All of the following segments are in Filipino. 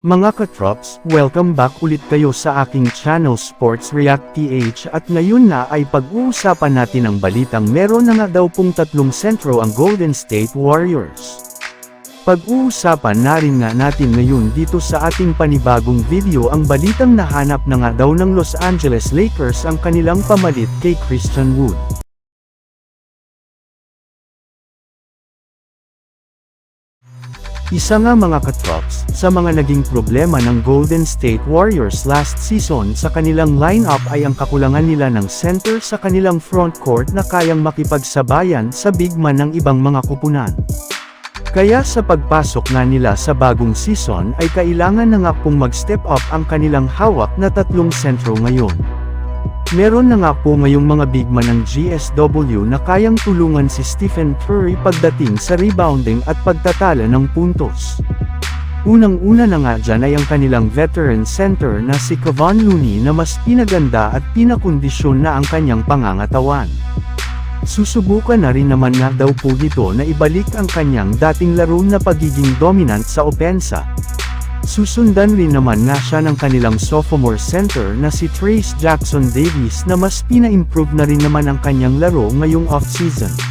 Mga katrops, welcome back ulit kayo sa aking channel Sports React PH at ngayon na ay pag-uusapan natin ang balitang meron na nga daw pong tatlong sentro ang Golden State Warriors. Pag-uusapan na rin nga natin ngayon dito sa ating panibagong video ang balitang nahanap na nga daw ng Los Angeles Lakers ang kanilang pamalit kay Christian Wood. Isa nga mga katrops, sa mga naging problema ng Golden State Warriors last season sa kanilang lineup ay ang kakulangan nila ng center sa kanilang frontcourt na kayang makipagsabayan sa big man ng ibang mga kupunan. Kaya sa pagpasok nga nila sa bagong season ay kailangan na nga pong mag-step up ang kanilang hawak na tatlong sentro ngayon. Meron na nga po ngayong mga big man ng GSW na kayang tulungan si Stephen Curry pagdating sa rebounding at pagtatala ng puntos. Unang-una na nga dyan ay ang kanilang veteran center na si Kevon Looney na mas pinaganda at pinakondisyon na ang kanyang pangangatawan. Susubukan na rin naman nga daw po dito na ibalik ang kanyang dating laro na pagiging dominant sa opensa. Susundan rin naman nga siya ng kanilang sophomore center na si Trace Jackson Davis na mas pina-improve na rin naman ang kanyang laro ngayong off-season.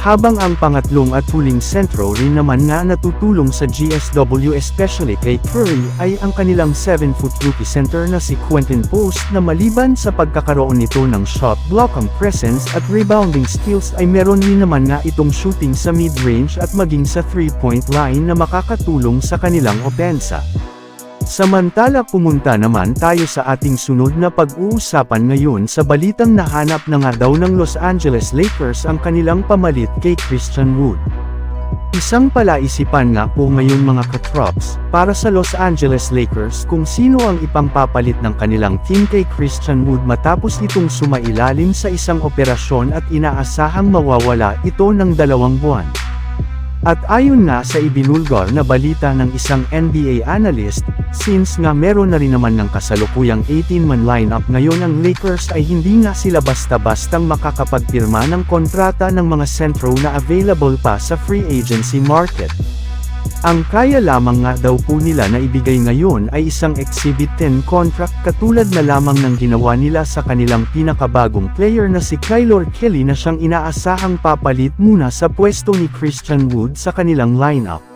Habang ang pangatlong at huling sentro rin naman nga natutulong sa GSW especially kay Curry ay ang kanilang 7-foot rookie center na si Quentin Post na maliban sa pagkakaroon nito ng shot block ang presence at rebounding skills ay meron rin naman nga itong shooting sa mid-range at maging sa 3-point line na makakatulong sa kanilang opensa. Samantala pumunta naman tayo sa ating sunod na pag-uusapan ngayon sa balitang nahanap na nga daw ng Los Angeles Lakers ang kanilang pamalit kay Christian Wood. Isang palaisipan nga po ngayon mga katrops, para sa Los Angeles Lakers kung sino ang ipangpapalit ng kanilang team kay Christian Wood matapos itong sumailalim sa isang operasyon at inaasahang mawawala ito ng dalawang buwan. At ayon nga sa ibinulgar na balita ng isang NBA analyst, since nga meron na rin naman ng kasalukuyang 18-man lineup ngayon ang Lakers ay hindi nga sila basta-bastang makakapagpirma ng kontrata ng mga sentro na available pa sa free agency market. Ang kaya lamang nga daw po nila na ibigay ngayon ay isang Exhibit 10 contract katulad na lamang ng ginawa nila sa kanilang pinakabagong player na si Kylor Kelly na siyang inaasahang papalit muna sa pwesto ni Christian Wood sa kanilang lineup.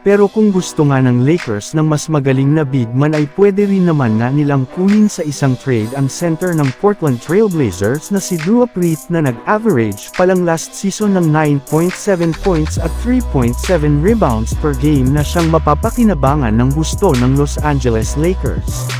Pero kung gusto nga ng Lakers ng mas magaling na big man ay pwede rin naman nga nilang kunin sa isang trade ang center ng Portland Trail Blazers na si Drew Priest na nag-average palang last season ng 9.7 points at 3.7 rebounds per game na siyang mapapakinabangan ng gusto ng Los Angeles Lakers.